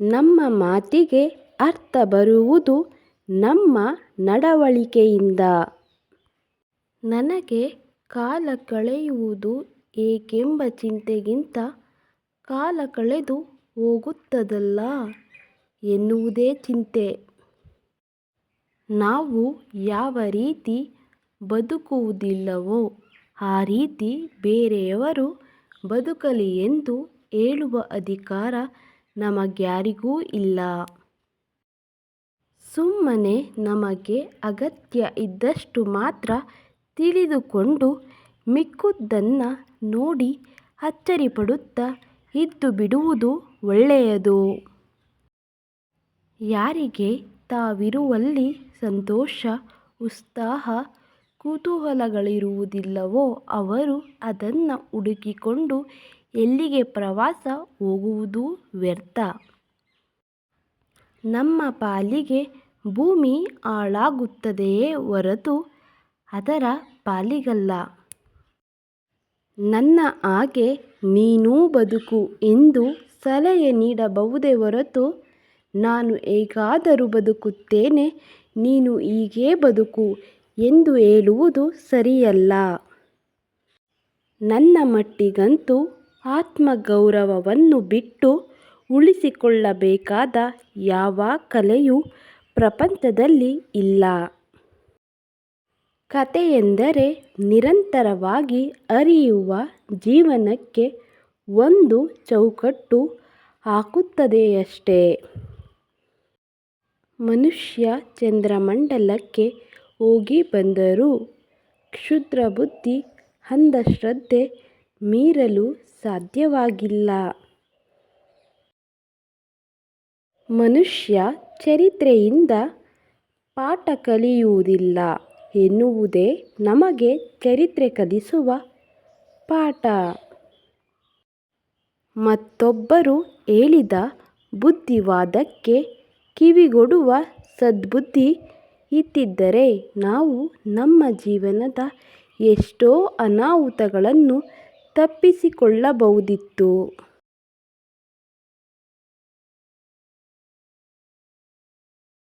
ನಮ್ಮ ಮಾತಿಗೆ ಅರ್ಥ ಬರುವುದು ನಮ್ಮ ನಡವಳಿಕೆಯಿಂದ. ನನಗೆ ಕಾಲ ಕಳೆಯುವುದು ಏಕೆಂಬ ಚಿಂತೆಗಿಂತ ಕಾಲ ಕಳೆದು ಹೋಗುತ್ತದಲ್ಲ ಎನ್ನುವುದೇ ಚಿಂತೆ. ನಾವು ಯಾವ ರೀತಿ ಬದುಕುವುದಿಲ್ಲವೋ ಆ ರೀತಿ ಬೇರೆಯವರು ಬದುಕಲಿ ಎಂದು ಹೇಳುವ ಅಧಿಕಾರ ನಮಗ್ಯಾರಿಗೂ ಇಲ್ಲ. ಸುಮ್ಮನೆ ನಮಗೆ ಅಗತ್ಯ ಇದ್ದಷ್ಟು ಮಾತ್ರ ತಿಳಿದುಕೊಂಡು ಮಿಕ್ಕುದನ್ನು ನೋಡಿ ಅಚ್ಚರಿಪಡುತ್ತಾ ಇದ್ದುಬಿಡುವುದು ಒಳ್ಳೆಯದು. ಯಾರಿಗೆ ತಾವಿರುವಲ್ಲಿ ಸಂತೋಷ, ಉತ್ಸಾಹ, ಕುತೂಹಲಗಳಿರುವುದಿಲ್ಲವೋ ಅವರು ಅದನ್ನು ಹುಡುಕಿಕೊಂಡು ಎಲ್ಲಿಗೆ ಪ್ರವಾಸ ಹೋಗುವುದು ವ್ಯರ್ಥ? ನಮ್ಮ ಪಾಲಿಗೆ ಭೂಮಿ ಹಾಳಾಗುತ್ತದೆಯೇ ಹೊರತು ಅದರ ಪಾಲಿಗಲ್ಲ. ನನ್ನ ಹಾಗೆ ನೀನೂ ಬದುಕು ಎಂದು ಸಲಹೆ ನೀಡಬಹುದೇ ಹೊರತು ನಾನು ಹೇಗಾದರೂ ಬದುಕುತ್ತೇನೆ, ನೀನು ಹೀಗೇ ಬದುಕು ಎಂದು ಹೇಳುವುದು ಸರಿಯಲ್ಲ. ನನ್ನ ಮಟ್ಟಿಗಂತೂ ಆತ್ಮಗೌರವವನ್ನು ಬಿಟ್ಟು ಉಳಿಸಿಕೊಳ್ಳಬೇಕಾದ ಯಾವ ಕಲೆಯೂ ಪ್ರಪಂಚದಲ್ಲಿ ಇಲ್ಲ. ಕಥೆಯೆಂದರೆ ನಿರಂತರವಾಗಿ ಅರಿಯುವ ಜೀವನಕ್ಕೆ ಒಂದು ಚೌಕಟ್ಟು ಹಾಕುತ್ತದೆಯಷ್ಟೇ. ಮನುಷ್ಯ ಚಂದ್ರಮಂಡಲಕ್ಕೆ ಹೋಗಿ ಬಂದರೂ ಕ್ಷುದ್ರ ಬುದ್ಧಿ ಅಂಧಶ್ರದ್ಧೆ ಮೀರಲು ಸಾಧ್ಯವಾಗಿಲ್ಲ. ಮನುಷ್ಯ ಚರಿತ್ರೆಯಿಂದ ಪಾಠ ಕಲಿಯುವುದಿಲ್ಲ ಎನ್ನುವುದೇ ನಮಗೆ ಚರಿತ್ರೆ ಕಲಿಸುವ ಪಾಠ. ಮತ್ತೊಬ್ಬರು ಹೇಳಿದ ಬುದ್ಧಿವಾದಕ್ಕೆ ಕಿವಿಗೊಡುವ ಸದ್ಬುದ್ಧಿ ಇದ್ದಿದ್ದರೆ ನಾವು ನಮ್ಮ ಜೀವನದ ಎಷ್ಟೋ ಅನಾಹುತಗಳನ್ನು ತಪ್ಪಿಸಿಕೊಳ್ಳಬಹುದಿತ್ತು.